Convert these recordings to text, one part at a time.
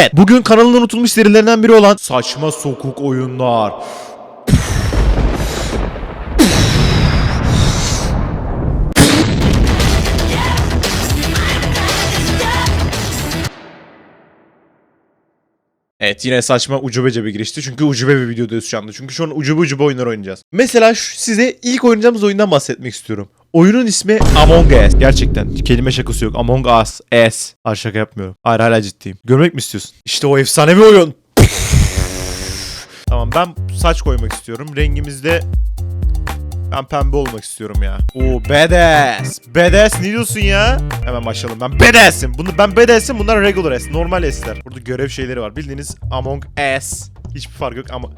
Evet. Bugün kanalın unutulmuş serilerinden biri olan Saçma Sokuk Oyunlar. Evet yine saçma ucubece bir girişti. Çünkü ucube bir videodayız şu anda. Çünkü şu an ucube ucube oyunlar oynayacağız. Mesela şu- size ilk oynayacağımız oyundan bahsetmek istiyorum. Oyunun ismi Among Us. Gerçekten kelime şakası yok. Among Us. S. Hayır şaka yapmıyorum. Hayır hala ciddiyim. Görmek mi istiyorsun? İşte o efsanevi oyun. tamam ben saç koymak istiyorum. Rengimizde ben pembe olmak istiyorum ya. Oo badass. Badass ne diyorsun ya? Hemen başlayalım. Ben badass'im. Bunu ben badass'im. Bunlar regular S. Normal S'ler. Burada görev şeyleri var. Bildiğiniz Among Us. Hiçbir fark yok ama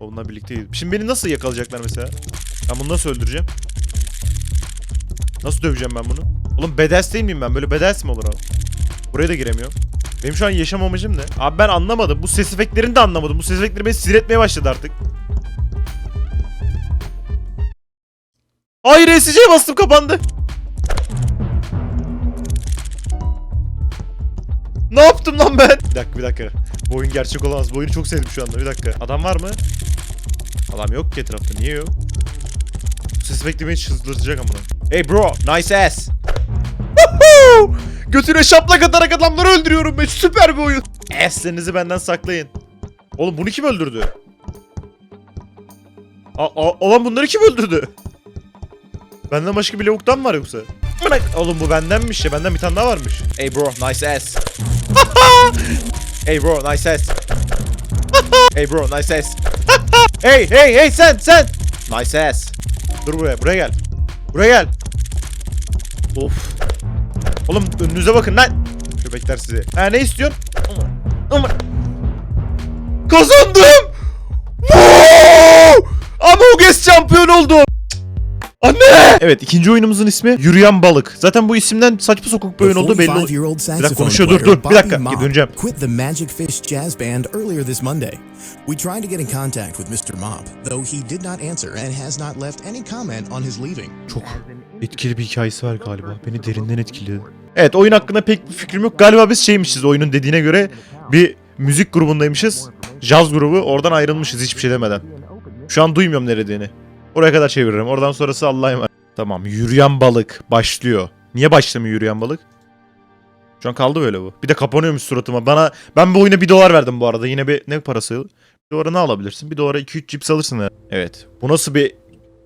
Onunla birlikteyiz. Şimdi beni nasıl yakalayacaklar mesela? Ben bunu nasıl öldüreceğim? Nasıl döveceğim ben bunu? Oğlum badass değil miyim ben? Böyle badass mi olur abi? Buraya da giremiyorum. Benim şu an yaşam amacım ne? Abi ben anlamadım. Bu ses efektlerini de anlamadım. Bu ses efektleri beni sinir etmeye başladı artık. Hayır ESC'ye bastım kapandı. Ne yaptım lan ben? Bir dakika bir dakika. Bu oyun gerçek olamaz. Bu oyunu çok sevdim şu anda. Bir dakika. Adam var mı? Adam yok ki etrafta. Niye yok? Ses beni çıldırtacak amına. Hey bro, nice ass. Woohoo! Götüne şaplak atarak adamları öldürüyorum ben. Süper bir oyun. Ass'lerinizi benden saklayın. Oğlum bunu kim öldürdü? A a Ulan bunları kim öldürdü? Benden başka bir lavuktan mı var yoksa? Bırak. Oğlum bu bendenmiş ya. Benden bir tane daha varmış. Hey bro, nice ass. hey bro, nice ass. hey bro, nice ass. hey, hey, hey sen, sen. Nice ass. Dur buraya, buraya gel. Buraya gel. Of. Oğlum önünüze bakın lan. Köpekler sizi. Ha ne istiyorsun? Ama... Kazandım! Among Us şampiyon oldum! Anne! Evet ikinci oyunumuzun ismi Yürüyen Balık. Zaten bu isimden saçma sokuk bir oyun olduğu belli. oldu. 45-year-old Bir dakika konuşuyor dur dur. Bir dakika Mott döneceğim. quit the Magic Fish Jazz Band earlier this Monday. We tried to get in contact with Mr. Mop, though he did not answer and has not left any comment on his leaving. Çok etkili bir hikayesi var galiba. Beni derinden etkiledi. Evet oyun hakkında pek bir fikrim yok. Galiba biz şeymişiz oyunun dediğine göre bir müzik grubundaymışız. Jazz grubu oradan ayrılmışız hiçbir şey demeden. Şu an duymuyorum ne dediğini. Oraya kadar çeviririm. Oradan sonrası Allah'a emanet. Tamam yürüyen balık başlıyor. Niye başlamıyor yürüyen balık? Şu an kaldı böyle bu. Bir de kapanıyormuş suratıma. Bana ben bu oyuna 1 dolar verdim bu arada. Yine bir ne parası? 1 dolara ne alabilirsin? 1 dolara 2-3 cips alırsın ya. Evet. Bu nasıl bir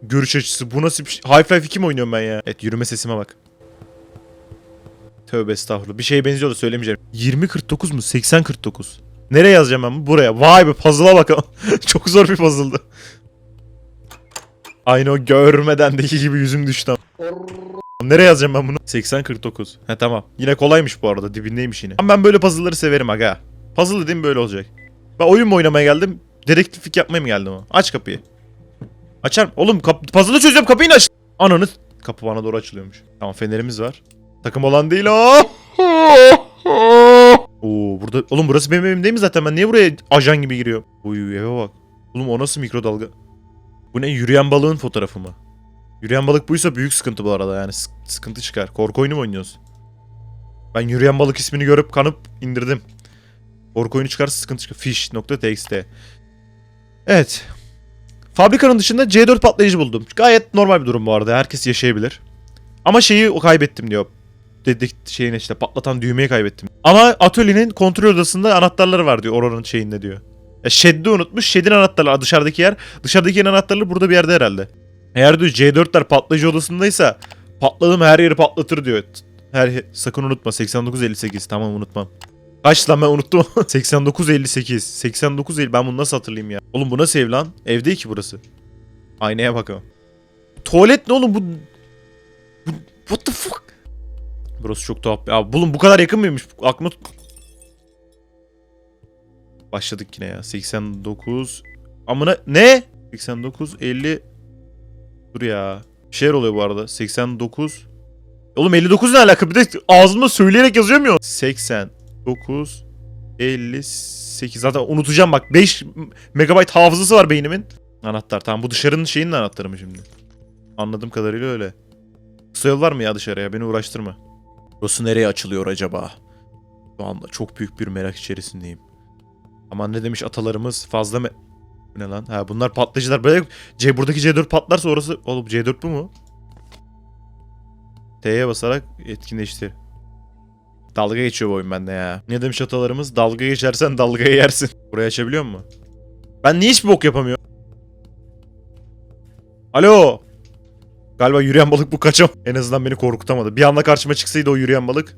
görüş açısı? Bu nasıl bir şey? Half-Life 2 mi oynuyorum ben ya? Evet yürüme sesime bak. Tövbe estağfurullah. Bir şeye benziyor da söylemeyeceğim. 2049 mu? 8049. Nereye yazacağım ben bunu? Buraya. Vay be puzzle'a bakalım. Çok zor bir puzzle'dı. Aynı o görmedendeki gibi yüzüm düştü. Nereye yazacağım ben bunu? 8049. He tamam. Yine kolaymış bu arada. Dibindeymiş yine. Ama ben böyle puzzle'ları severim aga. Puzzle dediğim böyle olacak. Ben oyun mu oynamaya geldim? Dedektiflik yapmaya mı geldim o? Aç kapıyı. Açar Oğlum kap puzzle'ı çözeceğim kapıyı aç. Ananı. Kapı bana doğru açılıyormuş. Tamam fenerimiz var. Takım olan değil o. Oo burada oğlum burası benim evim değil mi zaten ben niye buraya ajan gibi giriyorum? Uy eve bak. Oğlum o nasıl mikrodalga? Bu ne yürüyen balığın fotoğrafı mı? Yürüyen balık buysa büyük sıkıntı bu arada yani sık- sıkıntı çıkar. Korku oyunu mu oynuyoruz? Ben yürüyen balık ismini görüp kanıp indirdim. Korku oyunu çıkarsa sıkıntı çıkar. Fish.txt Evet. Fabrikanın dışında C4 patlayıcı buldum. Gayet normal bir durum bu arada. Herkes yaşayabilir. Ama şeyi kaybettim diyor. Dedik şeyin işte patlatan düğmeyi kaybettim. Ama atölyenin kontrol odasında anahtarları var diyor oranın şeyinde diyor. Ya Shed'i unutmuş. Shed'in anahtarları dışarıdaki yer. Dışarıdaki yerin anahtarları burada bir yerde herhalde. Eğer diyor C4'ler patlayıcı odasındaysa patladım her yeri patlatır diyor. Her sakın unutma 8958 tamam unutmam. Kaç lan ben unuttum. 8958. 8950 ben bunu nasıl hatırlayayım ya? Oğlum bu nasıl ev lan? Ev değil ki burası. Aynaya bakalım. Tuvalet ne oğlum bu? bu what the fuck? Burası çok tuhaf. Ya oğlum bu kadar yakın mıymış? Aklıma Başladık yine ya. 89 Amına ne? 89 50 Dur ya. Bir şeyler oluyor bu arada. 89 Oğlum 59 ne alaka? Bir de ağzımda söyleyerek yazıyor mu? 89 58 Zaten unutacağım bak 5 megabayt hafızası var beynimin. Anahtar tamam bu dışarının şeyinin anahtarı mı şimdi? Anladığım kadarıyla öyle. Kısa yol var mı ya dışarıya? Beni uğraştırma. Burası nereye açılıyor acaba? Şu anda çok büyük bir merak içerisindeyim. Ama ne demiş atalarımız fazla mı... Ne lan? Ha bunlar patlayıcılar. Böyle C buradaki C4 patlarsa orası... Oğlum C4 bu mu? T'ye basarak etkinleştir. Dalga geçiyor bu oyun bende ya. Ne demiş atalarımız? Dalga geçersen dalgayı yersin. Burayı açabiliyor mu? Ben niye hiçbir bok yapamıyorum? Alo. Galiba yürüyen balık bu kaçam. En azından beni korkutamadı. Bir anda karşıma çıksaydı o yürüyen balık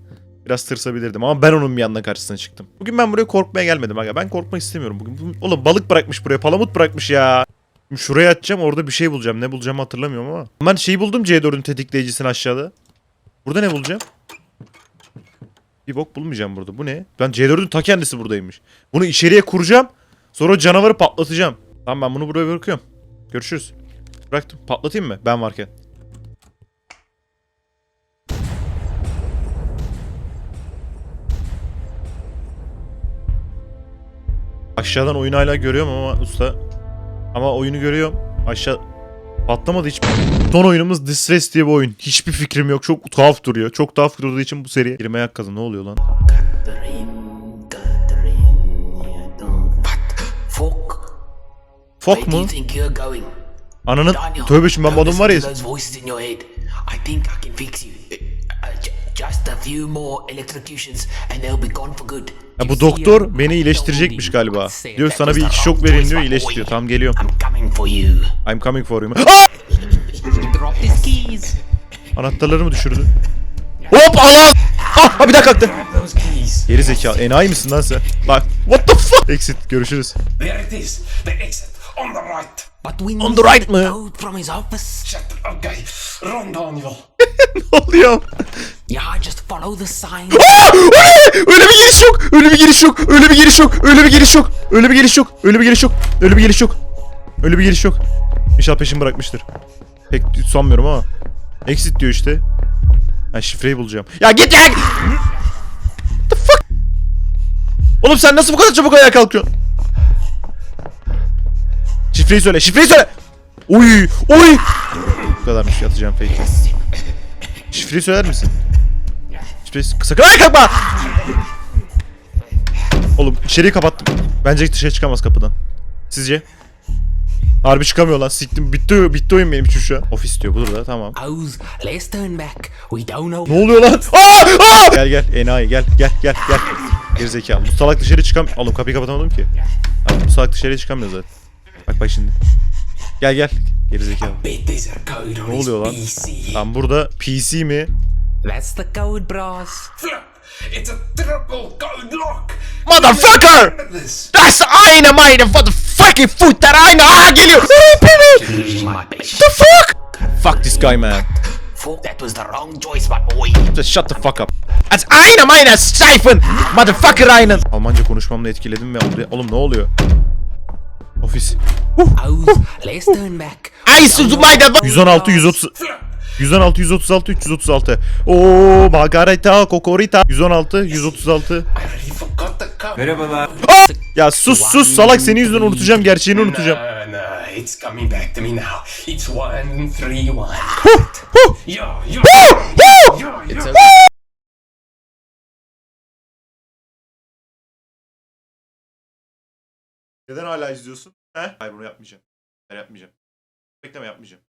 biraz tırsabilirdim ama ben onun bir yandan karşısına çıktım. Bugün ben buraya korkmaya gelmedim aga. Ben korkmak istemiyorum bugün. Bu- Oğlum balık bırakmış buraya. Palamut bırakmış ya. Şuraya atacağım orada bir şey bulacağım. Ne bulacağımı hatırlamıyorum ama. Ben şeyi buldum C4'ün tetikleyicisini aşağıda. Burada ne bulacağım? Bir bok bulmayacağım burada. Bu ne? Ben C4'ün ta kendisi buradaymış. Bunu içeriye kuracağım. Sonra canavarı patlatacağım. Tamam ben bunu buraya bırakıyorum. Görüşürüz. Bıraktım. Patlatayım mı? Ben varken. Aşağıdan oyunu hala görüyorum ama usta. Ama oyunu görüyorum. Aşağı patlamadı hiç. Son oyunumuz Distress diye bir oyun. Hiçbir fikrim yok. Çok tuhaf duruyor. Çok tuhaf durduğu için bu seri girmeye hak kazan. Ne oluyor lan? Fuck. Fok mu? Ananın tövbe şimdi ben bu adam var ya. Just a few more electrocutions and they'll be gone for good. Ya bu doktor beni iyileştirecekmiş galiba. Diyor sana bir iki şok verin diyor iyileştiriyor. Tamam geliyorum. I'm coming for you. I'm coming for you. He dropped his keys. Anahtarları mı düşürdü? Hop Allah! Ah bir daha kalktı. Geri zekalı. Enayi misin lan sen? Bak. What the fuck? Exit. Görüşürüz. There it is. The exit. On the right. But we On the right mı? code from his office. Shit. Okay. Run, Daniel. ne oluyor? Yeah, just follow the sign. Aa! Ne? Öyle bir giriş yok. Öyle bir giriş yok. Öyle bir giriş yok. Öyle bir giriş yok. Öyle bir giriş yok. Öyle bir giriş yok. Öyle bir giriş yok. Öyle bir giriş yok. İnşallah peşimi bırakmıştır. Pek sanmıyorum ama. Exit diyor işte. Ben şifreyi bulacağım. Ya git ya! What the fuck? Oğlum sen nasıl bu kadar çabuk ayağa kalkıyorsun? Şifreyi söyle, şifreyi söyle! Oy! Oy! Bu kadarmış yatacağım fake. Şifreyi söyler misin? Şifreyi sakın ayağa kalkma! Oğlum içeriği kapattım. Bence dışarı çıkamaz kapıdan. Sizce? Harbi çıkamıyor lan. Siktim. Bitti, bitti oyun benim için şu an. Ofis diyor burada tamam. Oz, let's turn back. We don't know. Ne oluyor lan? Aa! Aa! Gel gel enayi gel gel gel gel. Gerizekalı. Bu salak dışarı çıkam... Oğlum kapıyı kapatamadım ki. Tamam, bu salak dışarıya çıkamıyor zaten. Bak bak şimdi. Gel gel. Gerizekalı. Ne oluyor lan? Tam burada PC mi? That's the code, bros. It's a triple code lock. Motherfucker! That's aynı meine for the fucking food that aynı. Aa geliyor. The fuck? Fuck this guy man. Fuck, that was the wrong choice, my boy. Just shut the fuck up. Als eine meiner Streifen, motherfucker einen. Almanca konuşmamla etkiledim ve. Oğlum ne oluyor? Ofis. Turn back. Ay suzu mayda. 116 130 Flip. 116 136 336. Oo Margarita Kokorita 116 136. I already forgot the code. Ya sus sus salak senin yüzünden unutacağım gerçeğini unutacağım. İt's coming back to me now. It's one three one. Yo, yo, yo, yo. Neden hala izliyorsun? He? Hayır bunu yapmayacağım. Ben yapmayacağım. Bekleme yapmayacağım.